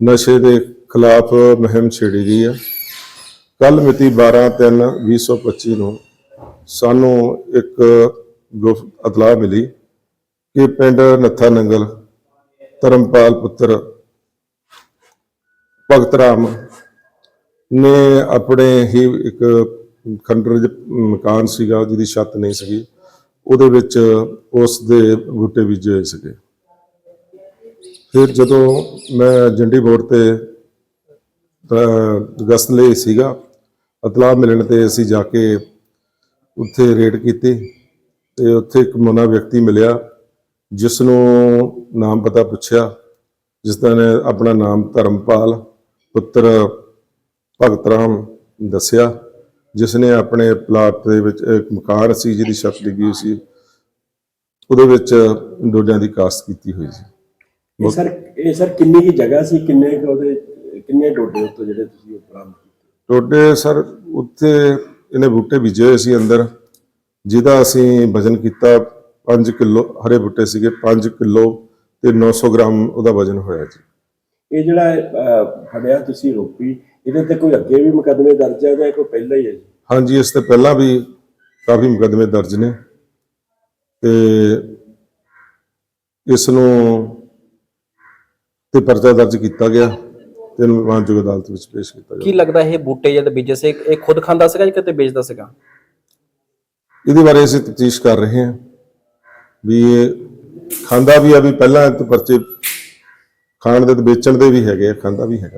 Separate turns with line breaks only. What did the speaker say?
ਨਸ਼ੇ ਦੇ ਖਿਲਾਫ ਮੁਹਿੰਮ ਛੇੜੀ ਗਈ ਹੈ ਕੱਲ ਮਿਤੀ 12/3/2025 ਨੂੰ ਸਾਨੂੰ ਇੱਕ ਗੁਪਤ ਇਤਲਾਹ ਮਿਲੀ ਕਿ ਪਿੰਡ ਨੱਥਾ ਨੰਗਲ, ਧਰਮਪਾਲ ਪੁੱਤਰ ਭਗਤ ਰਾਮ ਨੇ ਆਪਣੇ ਹੀ ਇੱਕ ਖੰਡਰ ਮਕਾਨ ਸੀਗਾ ਜਿਹਦੀ ਛੱਤ ਨਹੀਂ ਸੀਗੀ। ਉਹਦੇ ਵਿੱਚ ਉਸ ਦੇ ਬੂਟੇ ਬੀਜੇ ਹੋਏ ਸੀਗੇ। ਫਿਰ ਜਦੋਂ ਮੈਂ ਜੰਡੀ ਬੋਰਡ ਤੇ ਅਹ, ਗਸਤ ਲਈ ਸੀਗਾ ਇਤਲਾਹ ਮਿਲਣ ਤੇ ਅਸੀਂ ਜਾ ਕੇ ਉੱਥੇ ਰੇਡ ਕੀਤੀ ਤੇ ਉੱਥੇ ਇੱਕ ਮੋਨਾ ਵਿਅਕਤੀ ਮਿਲਿਆ ਜਿਸ ਨੂੰ ਨਾਮ ਪਤਾ ਪੁੱਛਿਆ ਜਿਸ ਦਾ ਨੇ ਆਪਣਾ ਨਾਮ ਧਰਮਪਾਲ ਪੁੱਤਰ ਭਗਤ ਰਾਮ ਦੱਸਿਆ। ਜਿਸ ਨੇ ਆਪਣੇ ਪਲਾਟ ਦੇ ਵਿੱਚ ਇੱਕ ਮਕਾਨ ਸੀ ਜਿਹਦੀ ਛੱਤ ਡਿੱਗੀ ਹੋਈ ਸੀ। ਉਹਦੇ ਵਿੱਚ ਡੋਡਿਆਂ ਦੀ ਕਾਸ਼ਤ ਕੀਤੀ ਹੋਈ ਸੀ।
ਇਹ ਸਰ ਇਹ ਸਰ ਕਿੰਨੀ ਕੀ ਜਗ੍ਹਾ ਸੀ? ਕਿੰਨੇ ਕੁ ਉਹਦੇ ਕਿੰਨੇ ਟੋਟੇ ਉੱਤੇ ਜਿਹੜੇ ਤੁਸੀਂ ਕੀਤੇ?
ਟੋਡੇ ਸਰ ਉੱਥੇ ਇਹਨੇ ਬੂਟੇ ਬੀਜੇ ਹੋਏ ਸੀ ਅੰਦਰ ਜਿਹਦਾ ਅਸੀਂ ਵਜਨ ਕੀਤਾ 5 ਕਿਲੋ ਹਰੇ ਬੂਟੇ ਸੀਗੇ 5 ਕਿਲੋ ਤੇ 900 ਗ੍ਰਾਮ ਉਹਦਾ ਵਜਨ ਹੋਇਆ ਜੀ।
ਇਹ ਜਿਹੜਾ ਅਹ, ਫੜਿਆ ਤੁਸੀਂ ਰੋਪੀ ਇਹਦੇ ਤੇ ਕੋਈ ਅੱਗੇ ਵੀ ਮੁਕੱਦਮੇ ਦਰਜ ਹੈ ਜਾਂ ਕੋਈ ਪਹਿਲਾਂ ਹੀ ਹੈ ਜੀ?
ਹਾਂਜੀ ਇਸ ਤੋਂ ਪਹਿਲਾਂ ਵੀ ਕਾਫੀ ਮੁਕੱਦਮੇ ਦਰਜ ਨੇ ਤੇ ਇਸ ਨੂੰ ਤੇ ਪਰਚਾ ਦਰਜ ਕੀਤਾ ਗਿਆ ਤੇ ਇਹਨੂੰ ਮਾਨਯੋਗ ਅਦਾਲਤ ਵਿੱਚ ਪੇਸ਼ ਕੀਤਾ
ਕੀ
ਗਿਆ
ਲੱਗਦਾ ਇਹ ਬੂਟੇ ਜਦ ਬੀਜੇ ਸੀ ਇਹ ਖੁਦ ਖਾਂਦਾ ਸੀਗਾ ਜਾਂ ਕਿਤੇ ਵੇਚਦਾ ਸੀਗਾ?
ਇਹਦੇ ਬਾਰੇ ਅਸੀਂ ਤਫਤੀਸ਼ ਕਰ ਰਹੇ ਹਾਂ ਵੀ ਇਹ ਖਾਂਦਾ ਵੀ ਆ ਵੀ ਪਹਿਲਾਂ ਇਹ ਤੋਂ ਪਰਚੇ ਖਾਣ ਦੇ ਤੇ ਵੇਚਣ ਦੇ ਵੀ ਹੈਗੇ ਆ ਖਾਂਦਾ ਵੀ ਹੈਗਾ।